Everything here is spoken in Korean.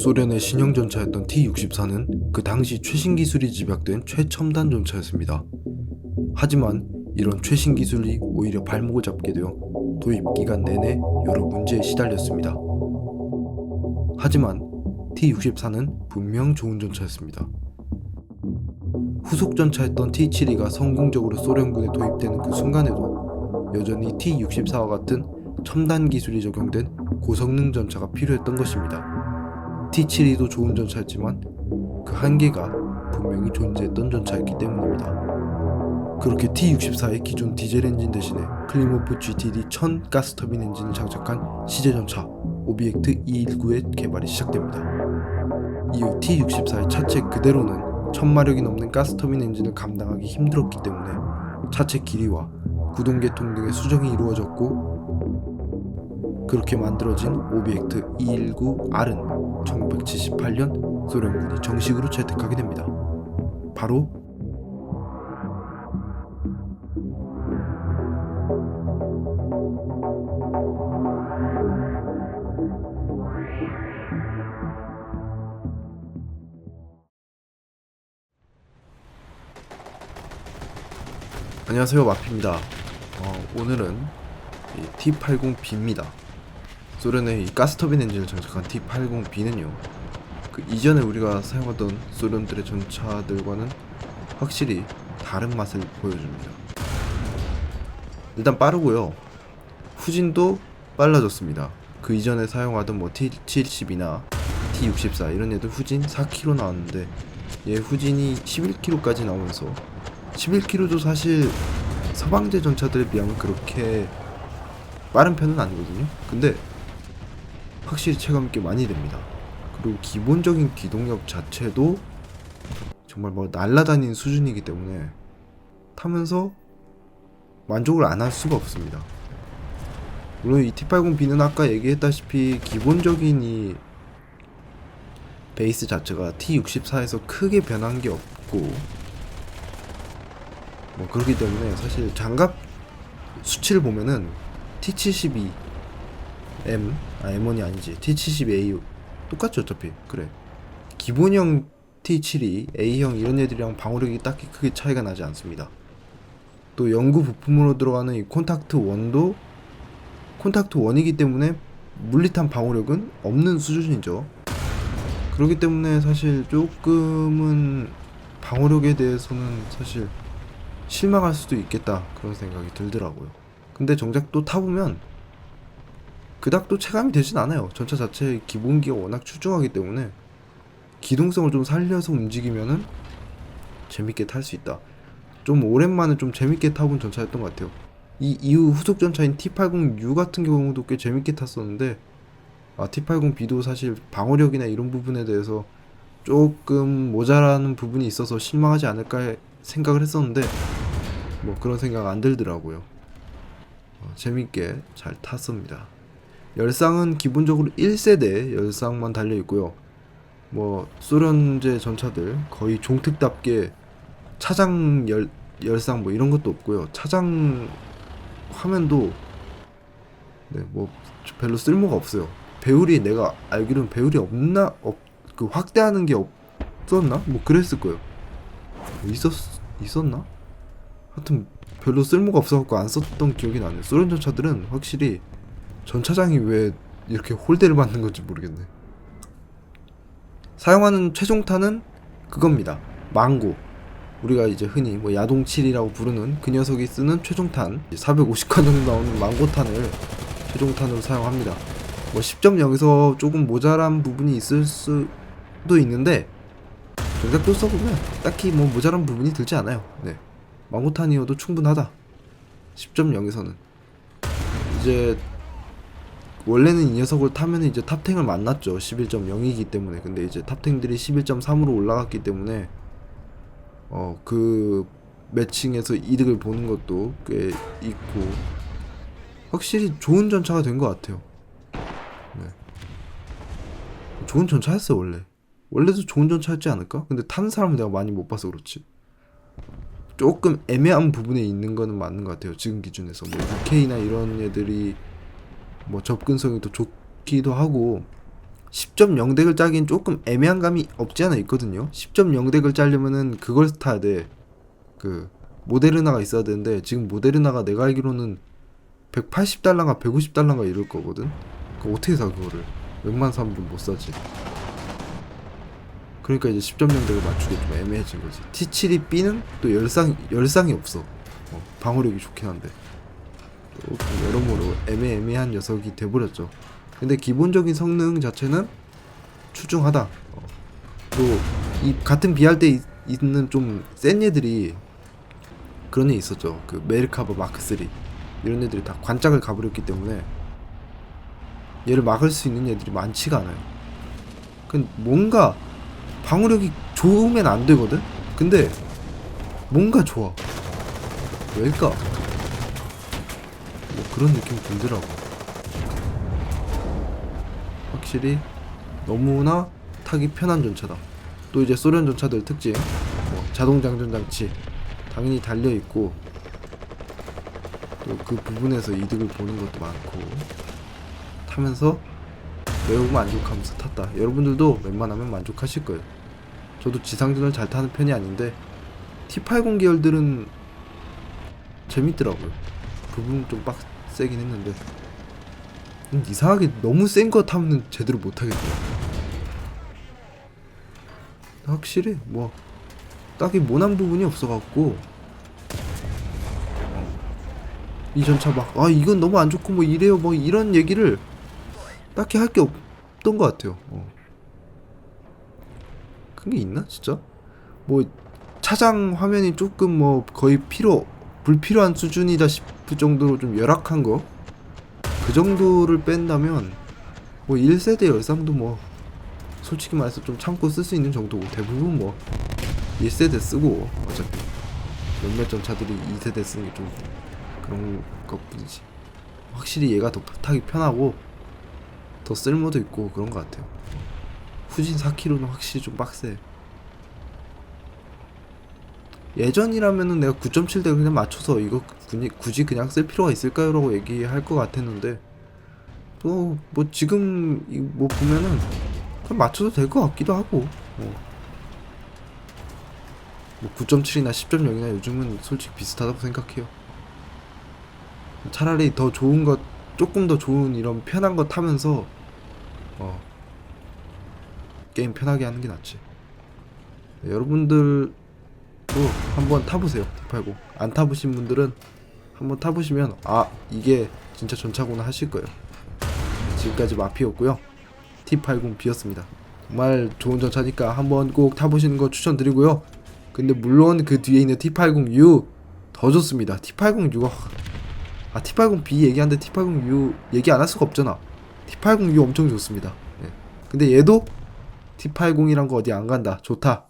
소련의 신형 전차였던 T-64는 그 당시 최신 기술이 집약된 최첨단 전차였습니다. 하지만 이런 최신 기술이 오히려 발목을 잡게 되어 도입 기간 내내 여러 문제에 시달렸습니다. 하지만 T-64는 분명 좋은 전차였습니다. 후속 전차였던 T-72가 성공적으로 소련군에 도입되는 그 순간에도 여전히 T-64와 같은 첨단 기술이 적용된 고성능 전차가 필요했던 것입니다. T-72도 좋은 전차였지만 그 한계가 분명히 존재했던 전차였기 때문입니다. 그렇게 T-64의 기존 디젤 엔진 대신에 클리모프 GTD 1000 가스터빈 엔진을 장착한 시제 전차 오비액트 219의 개발이 시작됩니다. 이후 T-64의 차체 그대로는 1000마력이 넘는 가스터빈 엔진을 감당하기 힘들었기 때문에 차체 길이와 구동 계통 등의 수정이 이루어졌고 그렇게 만들어진 오비액트 219R은 1978년 소련군이 정식으로 채택하게 됩니다. 바로 안녕하세요 마피입니다. 어, 오늘은 이 T80B입니다. 소련의 이 가스터빈 엔진을 장착한 T80B는요. 그 이전에 우리가 사용하던 소련들의 전차들과는 확실히 다른 맛을 보여줍니다. 일단 빠르고요. 후진도 빨라졌습니다. 그 이전에 사용하던 뭐 T70이나 T64 이런 애들 후진 4km 나왔는데 얘 후진이 11km까지 나오면서 11km도 사실 서방제 전차들에 비하면 그렇게 빠른 편은 아니거든요. 근데 확실히 체감 있게 많이 됩니다. 그리고 기본적인 기동력 자체도 정말 뭐 날라다니는 수준이기 때문에 타면서 만족을 안 할 수가 없습니다. 물론 이 T80B는 아까 얘기했다시피 기본적인 이 베이스 자체가 T64에서 크게 변한 게 없고 뭐 그렇기 때문에 사실 장갑 수치를 보면은 T72 M 아 M1이 아니지. T72A 똑같죠 어차피. 그래. 기본형 T72 A형 이런 애들이랑 방어력이 딱히 크게 차이가 나지 않습니다. 또 연구 부품으로 들어가는 이 콘탁트 1도 콘탁트 1이기 때문에 물리탄 방어력은 없는 수준이죠. 그렇기 때문에 사실 조금은 방어력에 대해서는 사실 실망할 수도 있겠다 그런 생각이 들더라고요. 근데 정작 또 타보면 그닥 또 체감이 되진 않아요. 전차 자체의 기본기가 워낙 출중하기 때문에 기동성을 좀 살려서 움직이면은 재밌게 탈 수 있다. 좀 오랜만에 좀 재밌게 타본 전차였던 것 같아요. 이 이후 후속 전차인 T80U 같은 경우도 꽤 재밌게 탔었는데 아, T80B도 사실 방어력이나 이런 부분에 대해서 조금 모자라는 부분이 있어서 실망하지 않을까 생각을 했었는데 뭐 그런 생각 안 들더라고요. 어, 재밌게 잘 탔습니다. 열상은 기본적으로 1세대 열상만 달려 있고요. 뭐 소련제 전차들 거의 종특답게 차장 열 열상 뭐 이런 것도 없고요. 차장 화면도 네 뭐 별로 쓸모가 없어요. 배율이 내가 알기로는 배율이 없나 없 그 확대하는 게 없었나 뭐 그랬을 거예요. 뭐 있었 있었나? 하여튼 별로 쓸모가 없어갖고 안 썼던 기억이 나네요. 소련 전차들은 확실히 전차장이 왜 이렇게 홀대를 받는 건지 모르겠네. 사용하는 최종탄은 그겁니다. 망고. 우리가 이제 흔히 뭐 야동칠이라고 부르는 그 녀석이 쓰는 최종탄 450칸 정도 나오는 망고탄을 최종탄으로 사용합니다. 뭐 10.0에서 조금 모자란 부분이 있을 수도 있는데 정작 또 써보면 딱히 뭐 모자란 부분이 들지 않아요. 네. 망고탄이어도 충분하다. 10.0에서는 이제 원래는 이 녀석을 타면 이제 탑탱을 만났죠. 11.0이기 때문에. 근데 이제 탑탱들이 11.3으로 올라갔기 때문에 어 그 매칭에서 이득을 보는 것도 꽤 있고 확실히 좋은 전차가 된 것 같아요. 네. 좋은 전차였어 원래. 원래도 좋은 전차였지 않을까? 근데 타는 사람은 내가 많이 못 봐서 그렇지. 조금 애매한 부분에 있는 거는 맞는 것 같아요. 지금 기준에서 뭐 UK나 이런 애들이 뭐 접근성이 더 좋기도 하고 10.0덱을 짜긴 조금 애매한 감이 없지 않아 있거든요. 10.0덱을 짜려면은 그걸 타야 돼. 그 모데르나가 있어야 되는데 지금 모데르나가 내가 알기로는 180달러가 150달러가 이럴 거거든. 그 어떻게 사 그거를? 웬만한 사람들은 못 사지. 그러니까 이제 10.0덱을 맞추기 좀 애매해진 거지. T72 B는 또 열상 열상이 없어. 어, 방어력이 좋긴 한데 여러모로 애매애매한 녀석이 돼버렸죠. 근데 기본적인 성능 자체는 출중하다. 어. 또이 같은 비할 때 있- 있는 좀센 애들이 그런 애 있었죠. 그 메르카버 마크 3 이런 애들이 다 관짝을 가버렸기 때문에 얘를 막을 수 있는 애들이 많지가 않아요. 그 뭔가 방어력이 좋으면 안 되거든. 근데 뭔가 좋아. 왜일까? 뭐 그런 느낌 들더라고. 확실히 너무나 타기 편한 전차다. 또 이제 소련 전차들 특징, 뭐 자동 장전 장치 당연히 달려 있고 또 그 부분에서 이득을 보는 것도 많고 타면서 매우 만족하면서 탔다. 여러분들도 웬만하면 만족하실 거예요. 저도 지상전을 잘 타는 편이 아닌데 T80 계열들은 재밌더라고요. 그 부분 좀 빡세긴 했는데 음, 이상하게 너무 센 거 타면 제대로 못 하겠더라고. 확실히 뭐 딱히 모난 부분이 없어갖고 이 전차 막 아 이건 너무 안 좋고 뭐 이래요 뭐 이런 얘기를 딱히 할 게 없던 것 같아요. 어. 그게 있나 진짜? 뭐 차장 화면이 조금 뭐 거의 필요 불필요한 수준이다 싶을 정도로 좀 열악한 거 그 정도를 뺀다면 뭐 1세대 열상도 뭐 솔직히 말해서 좀 참고 쓸 수 있는 정도고 대부분 뭐 1세대 쓰고 어차피 몇몇 전차들이 2세대 쓰는 게 좀 그런 것뿐이지 확실히 얘가 더 타기 편하고 더 쓸모도 있고 그런 것 같아요 후진 4km는 확실히 좀 빡세 예전이라면은 내가 9.7대 그냥 맞춰서 이거 굳이, 그냥 쓸 필요가 있을까요? 라고 얘기할 것 같았는데 또 뭐 지금 이뭐 보면은 그냥 맞춰도 될 것 같기도 하고 어. 뭐 9.7이나 10.0이나 요즘은 솔직히 비슷하다고 생각해요 차라리 더 좋은 것 조금 더 좋은 이런 편한 거 타면서 어 게임 편하게 하는 게 낫지. 네, 여러분들도 한번 타보세요 T80 안 타보신 분들은 한번 타보시면 아 이게 진짜 전차구나 하실 거예요. 지금까지 마피였고요. T80B였습니다. 정말 좋은 전차니까 한번 꼭 타보시는 거 추천드리고요. 근데 물론 그 뒤에 있는 T80U 더 좋습니다. T80U가 아 T80B 얘기하는데 T80U 얘기 안 할 수가 없잖아. T80U 엄청 좋습니다. 예. 근데 얘도 T80이란 거 어디 안 간다. 좋다